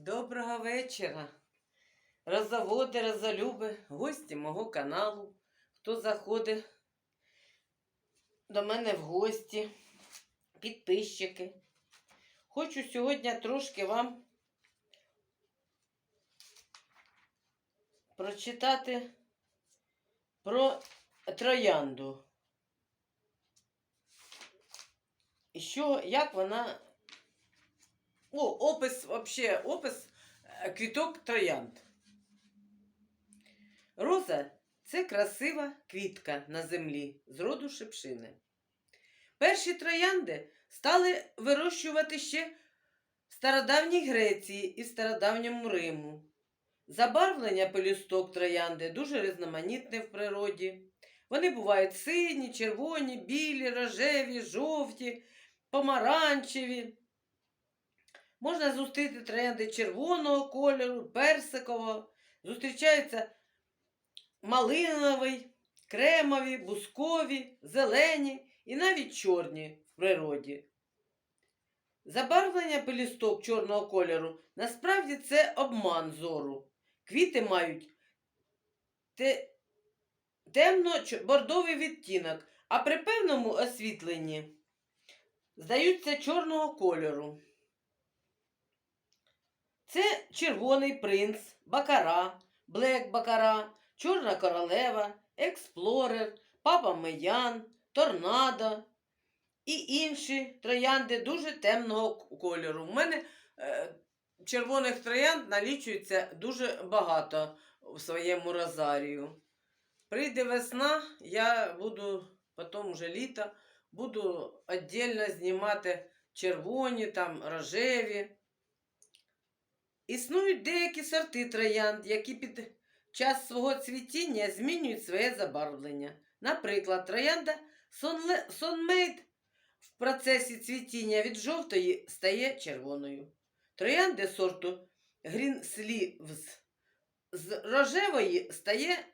Доброго вечора. Роззаводи, роззалюби, гості мого каналу. Хто заходить до мене в гості, підписчики. Хочу сьогодні трошки вам прочитати про троянду. І що, як вона о, опис, вообще, опис е, квіток троянд. Роза це красива квітка на землі з роду шипшини. Перші троянди стали вирощувати ще в стародавній Греції і в стародавньому Риму. Забарвлення пелюсток троянди дуже різноманітне в природі. Вони бувають сині, червоні, білі, рожеві, жовті, помаранчеві. Можна зустріти троянди червоного кольору, персикового. Зустрічаються малиновий, кремові, бускові, зелені і навіть чорні в природі. Забарвлення пелюсток чорного кольору насправді це обман зору. Квіти мають те, темно-бордовий відтінок, а при певному освітленні здаються чорного кольору. Це червоний принц, бакара, блек бакара, чорна королева, експлорер, папа Меян, торнадо і інші троянди дуже темного кольору. У мене е, червоних троянд налічується дуже багато в своєму розарію. Прийде весна, я буду, потім вже літо, буду віддільно знімати червоні, там, рожеві. Існують деякі сорти троянд, які під час свого цвітіння змінюють своє забарвлення. Наприклад, троянда Сонмейд в процесі цвітіння від жовтої стає червоною. Троянди сорту Sleeves з рожевої стає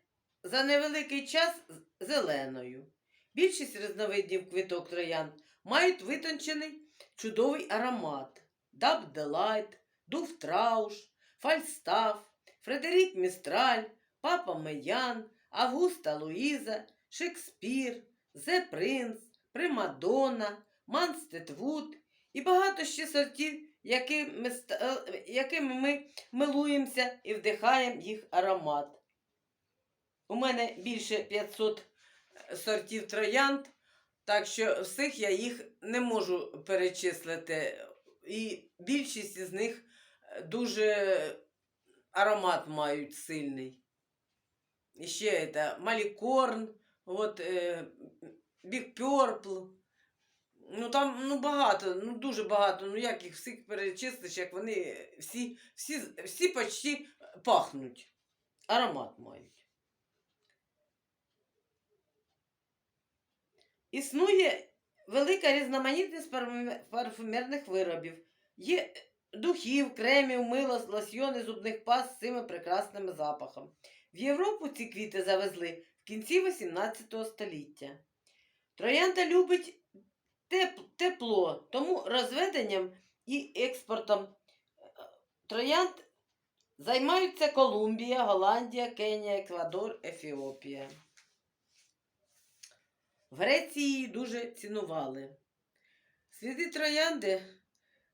за невеликий час зеленою. Більшість різновидів квіток троянд мають витончений чудовий аромат. Даб Делайт, Дув Трауш, Фальстаф, Фредерік Містраль, Папа Меян, Августа Луїза, Шекспір, Зе Принц, Примадонна, Манстедвуд і багато ще сортів, е, якими ми милуємося і вдихаємо їх аромат. У мене більше 500 сортів троянд, так що всіх я їх не можу перечислити. І більшість із них е, дуже аромат мають сильний. І ще це Малікорн, от, е, Big Purple. Ну там ну, багато, ну дуже багато. Ну як їх всіх перечислиш, як вони всі, всі, всі почти пахнуть. Аромат мають. Існує велика різноманітність парфумерних виробів. Є духів, кремів, мило, лосьйони, зубних паст з цими прекрасними запахом. В Європу ці квіти завезли в кінці XVIII століття. Троянда любить тепло, тому розведенням і експортом е, троянд займаються Колумбія, Голландія, Кенія, Еквадор, Ефіопія. В Греції її дуже цінували. Сліди троянди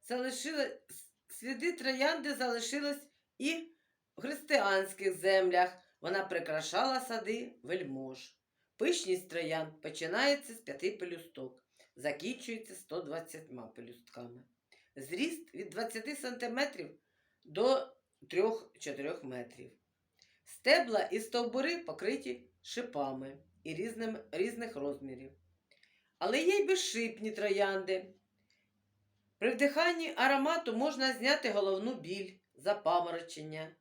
залишили, сліди троянди залишились і в християнських землях. Вона прикрашала сади вельмож. Пишність троянд починається з п'яти пелюсток, закінчується 120 пелюстками. Зріст від 20 см до 3-4 метрів. Стебла і стовбури покриті шипами і різним, різних розмірів. Але є й безшипні троянди. При вдиханні аромату можна зняти головну біль, запаморочення.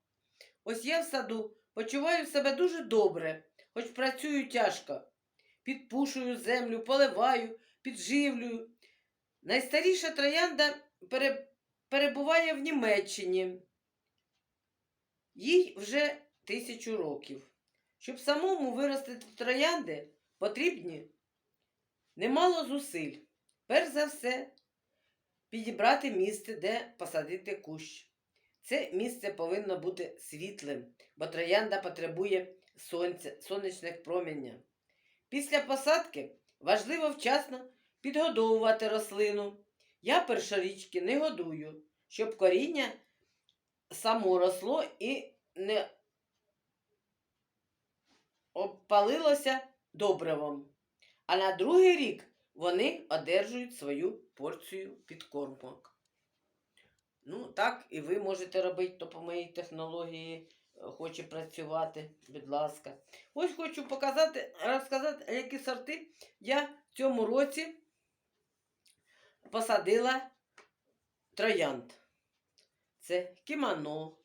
Ось я в саду почуваю себе дуже добре, хоч працюю тяжко. Підпушую землю, поливаю, підживлюю. Найстаріша троянда пере- перебуває в Німеччині. Їй вже тисячу років. Щоб самому виростити троянди, потрібні немало зусиль. Перш за все, підібрати місце, де посадити кущ. Це місце повинно бути світлим, бо троянда потребує сонця, сонячних проміння. Після посадки важливо вчасно підгодовувати рослину. Я першорічки не годую, щоб коріння само росло і не обпалилося добривом. А на другий рік вони одержують свою порцію підкормок. Ну, так і ви можете робити, то по моїй технології е, хоче працювати, будь ласка. Ось хочу показати, розказати, які сорти я в цьому році посадила троянд. Це кімано,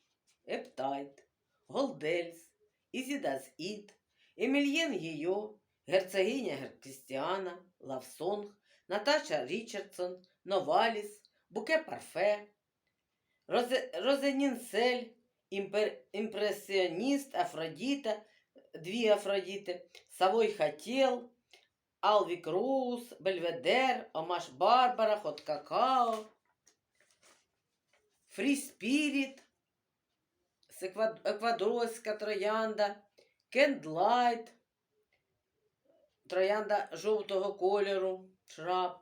ептайт, голдельс, ізідаз іт, Емільєн Єйо, герцогиня Геркрістіана, Лавсонг, Наташа Річардсон, Новаліс, Буке Парфе, Розе, Розенінсель, імпер, імпресіоніст, Афродіта, дві Афродіти, Савой Хатєл, Алвік Роуз, Бельведер, Омаш Барбара, Хот Какао, Фрі Спіріт, Еквадорська троянда, Кендлайт, троянда жовтого кольору, шраб,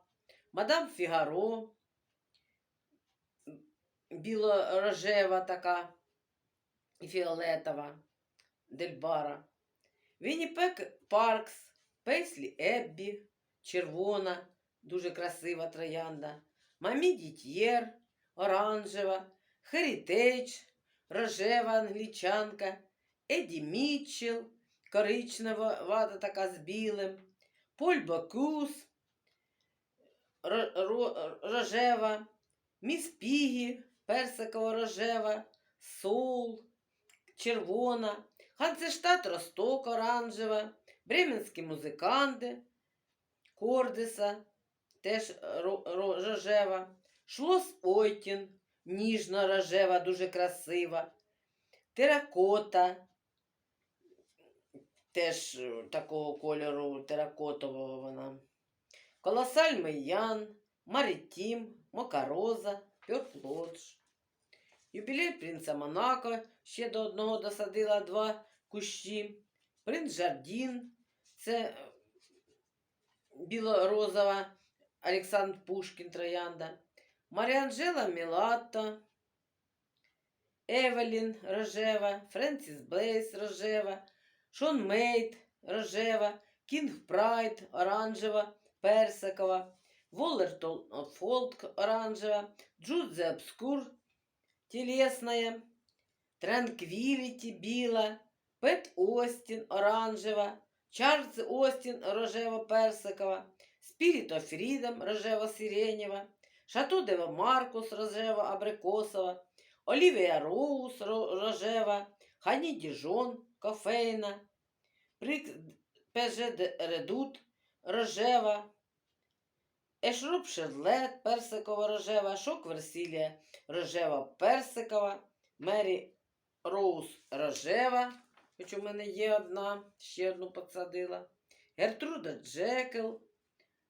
Мадам Фігаро, біло-рожева така і фіолетова, Дельбара, Вінніпек Паркс, Пейслі Еббі, червона, дуже красива троянда, Мамі Дітьєр, оранжева, Херітейдж, рожева англічанка, Еді Мітчелл, коричнева вата така з білим, Поль Бакус, ро- ро- рожева, Міс Пігі, персикова рожева, Соул, червона, Ханцештат Росток оранжева, Бременські музиканти, Кордиса, теж ро- ро- рожева, Шлос Ойтін, ніжно рожева, дуже красива, Теракота, теж е, такого кольору теракотового вона. Колосаль Мейян, Марітім, Мокароза, Пьорплодж. Юбілей принца Монако ще до одного досадила два кущі. Принц Жардін, це е, білорозова Олександр Пушкін Троянда. Маріанджела Мілатто, Евелін Рожева, Френсіс Блейс Рожева, Шон Мейт Рожева, Кінг Прайд Оранжева, Персикова, Воллертон Фолк Оранжева, Джудзе Обскур Телесная, Транквіліті Біла, Пет Остін Оранжева, Чарльз Остін Рожева Персикова, Спіріт of Freedom Рожева Сиренєва, Шато Дева Маркус Рожева Абрикосова, Олівія Роуз Рожева, Хані Діжон Кофейна, Прик ПЖ Редут Рожева, Ешруб Шерлет Персикова Рожева, Шок Версілія Рожева Персикова, Мері Роуз Рожева, хоч у мене є одна, ще одну посадила. Гертруда Джекел,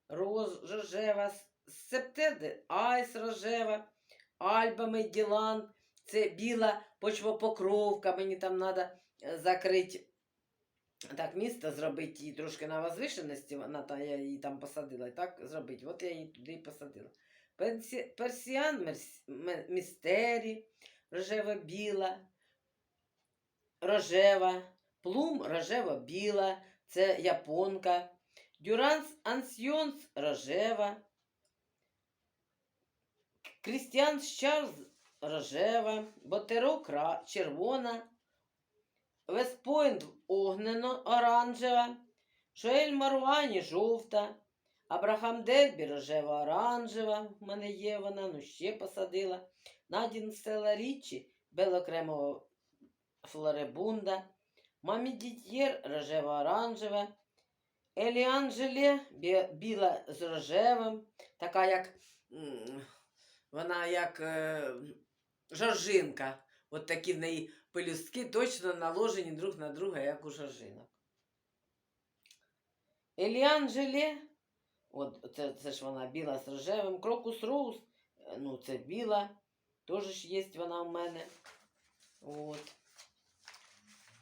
Роз Рожева, Септеде Айс Рожева, Альба Меділан, це біла почвопокровка, мені там треба закрити. Так, місто зробити її трошки на возвишеності, вона та я її там посадила. Так зробити. От я її туди і посадила. Персі, персіан містері, рожева біла, рожева, плум рожева біла, це японка, дюранс ансьйонс рожева, Крістіан Чарльз рожева, Ботеро червона, Вестпойнт огнено оранжева, Шоель Маруані жовта, Абрахам Дербі рожева оранжева, в мене є вона, ну ще посадила. Надін Стела Річі, белокремова флоребунда, Мамі Дітєр рожева оранжева, Еліан Желе біла з рожевим, така як вона як е, жоржинка. От такі в неї пелюстки точно наложені друг на друга, як у жоржинок. Еліан Желе, от це, це ж вона біла з рожевим, Крокус Роуз, ну це біла, Теж є вона в мене. От.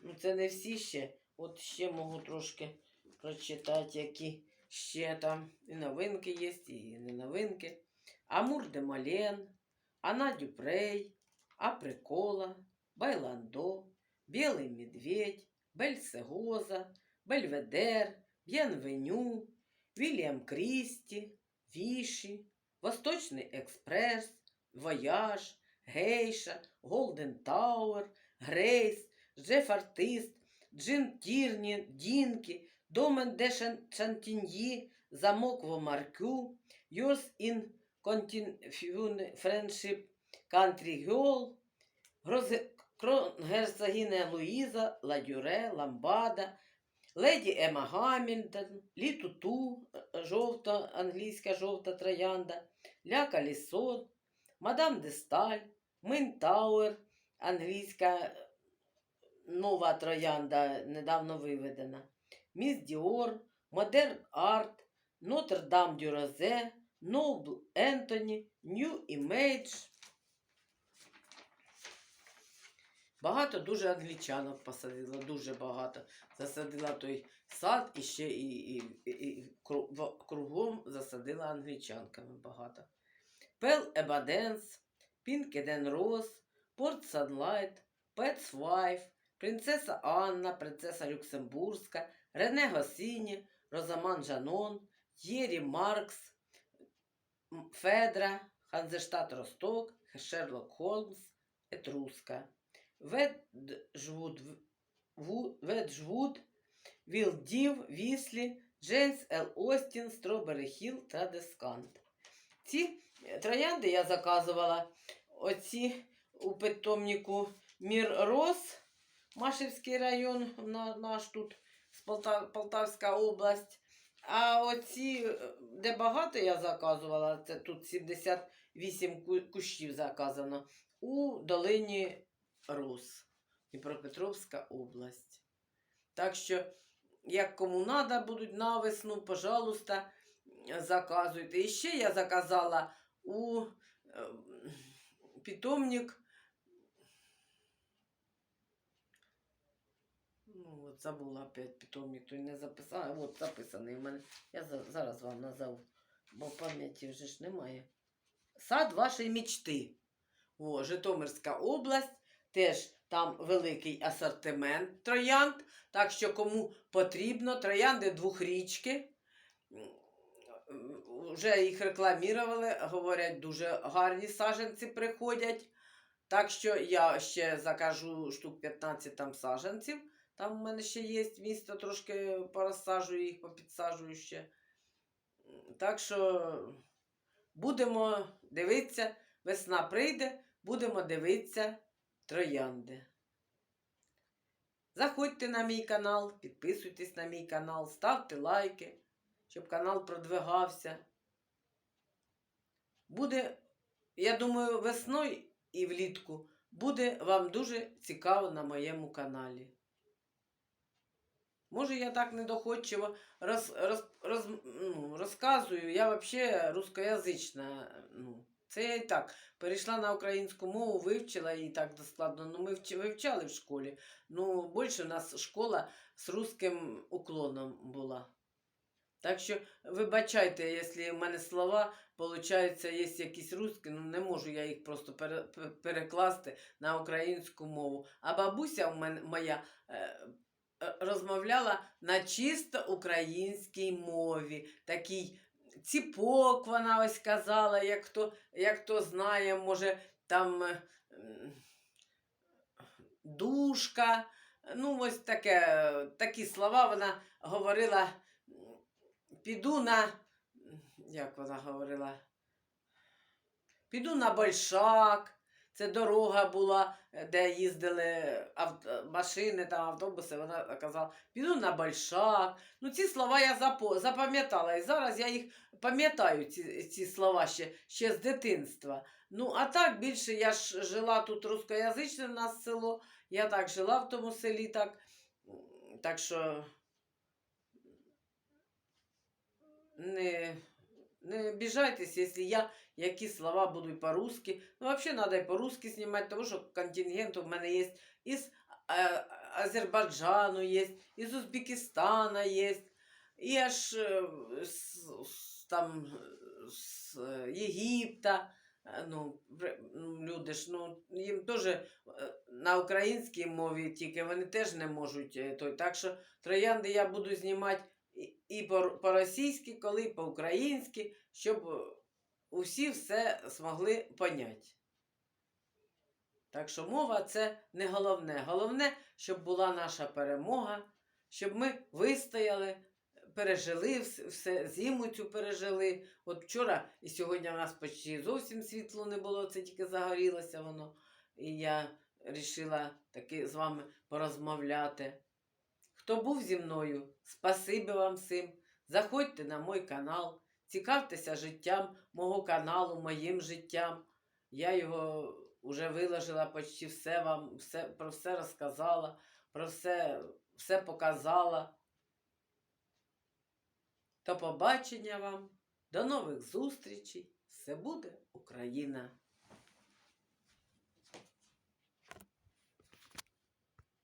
Ну, це не всі ще. От ще можу трошки прочитати, які ще там і новинки є, і не новинки. Амур де Мален, Ана Дюпрей, Априкола, Байландо, Білий Медведь, Бельсегоза, Бельведер, Б'єнвеню, Вільям Крісті, Віші, Восточний Експрес, Вояж, Гейша, Голден Тауер, Грейс, Джеф Артист, Джин Тірні, Дінкі, Домен де Шан- Шантіньї, Замок в Маркю, Yours in Continue Friendship, Country Girl, Герцогиня Луїза, Ладюре, Ламбада, Леді Ема Гамільтон, Лі Туту, е, жовта, англійська жовта троянда, Ля Калісон, Мадам де Сталь, Мин англійська е, нова троянда, недавно виведена, Міс Діор, Модерн Арт, Нотр-Дам дю Розе, Нобл Ентоні, Нью Імейдж. Багато дуже англічанок посадила, дуже багато. Засадила той сад і ще і, і, і, і кругом засадила англічанками багато. Пел Ебаденс, Пінкеден Роз, Порт Санлайт, Петс Вайф, Принцеса Анна, Принцеса Люксембурзька, Рене Госіні, Розаман Жанон, Єрі Маркс, Федра, Ханзештат Росток, Шерлок Холмс, Етруска. Веджвуд, Веджвуд, Вілдів, Віслі, Джеймс Л. Остін, Стробері Хіл та Дескант. Ці е, троянди я заказувала оці у питомнику Мір Рос, Машівський район, наш тут Полтавська область. А оці, е, де багато я заказувала, це тут 78 кущів заказано, у долині Рус, Дніпропетровська область. Так що, як кому треба будуть на весну, пожалуйста, заказуйте. І ще я заказала у е, питомник. Ну, от забула опять питомник, то не записала. От записаний в мене. Я за- зараз вам назову, бо пам'яті вже ж немає. Сад вашої мічти. О, Житомирська область. Теж там великий асортимент троянд. Так що кому потрібно, троянди двохрічки. Вже їх рекламірували, говорять, дуже гарні саженці приходять. Так що я ще закажу штук 15 там саженців. Там в мене ще є місто, трошки порозсаджую їх, попідсаджую ще. Так що будемо дивитися, весна прийде, будемо дивитися троянди. Заходьте на мій канал, підписуйтесь на мій канал, ставте лайки, щоб канал продвигався. Буде, я думаю, весною і влітку буде вам дуже цікаво на моєму каналі. Може, я так недоходчиво роз, роз, роз, ну, розказую. Я взагалі рускоязична. Ну, це я і так. Перейшла на українську мову, вивчила її так доскладно. Ну, ми вивчали в школі. Ну, більше у нас школа з русським уклоном була. Так що вибачайте, якщо в мене слова, виходить, є якісь русські, ну не можу я їх просто пере, перекласти на українську мову. А бабуся у мене моя е, е, розмовляла на чисто українській мові. Такий ціпок вона ось казала, як хто, як хто знає, може там е, душка. Ну, ось таке, такі слова вона говорила. Піду на. Як вона говорила? Піду на Большак. Це дорога була, е, де їздили авто, машини, там, автобуси. Вона казала, піду на Большак. Ну, ці слова я запам'ятала. І зараз я їх пам'ятаю, ці, ці слова ще, ще з дитинства. Ну, а так більше я ж жила тут рускоязичне в нас село. Я так жила в тому селі, так, так що не, Не обіжайтесь, якщо я які слова будуть по-русски. Ну, взагалі, треба і по-русски знімати, тому що контингент у мене є із е, Азербайджану є, із Узбекистана є, і аж з, з, там, з Єгипта. Ну, ну, люди ж, ну, їм теж е, на українській мові тільки вони теж не можуть той. Так що троянди я буду знімати і- і по- по-російськи, коли по-українськи, щоб е, усі все змогли поняти. Так що мова це не головне. Головне, щоб була наша перемога, щоб ми вистояли, пережили все, зиму цю пережили. От вчора і сьогодні в нас почти зовсім світло не було, це тільки загорілося воно. І я вирішила таки з вами порозмовляти. Хто був зі мною, спасибі вам всім. Заходьте на мій канал, цікавтеся життям мого каналу, моїм життям. Я його вже виложила почти все вам, все, про все розказала, про все, все показала. До побачення вам, до нових зустрічей. Все буде Україна!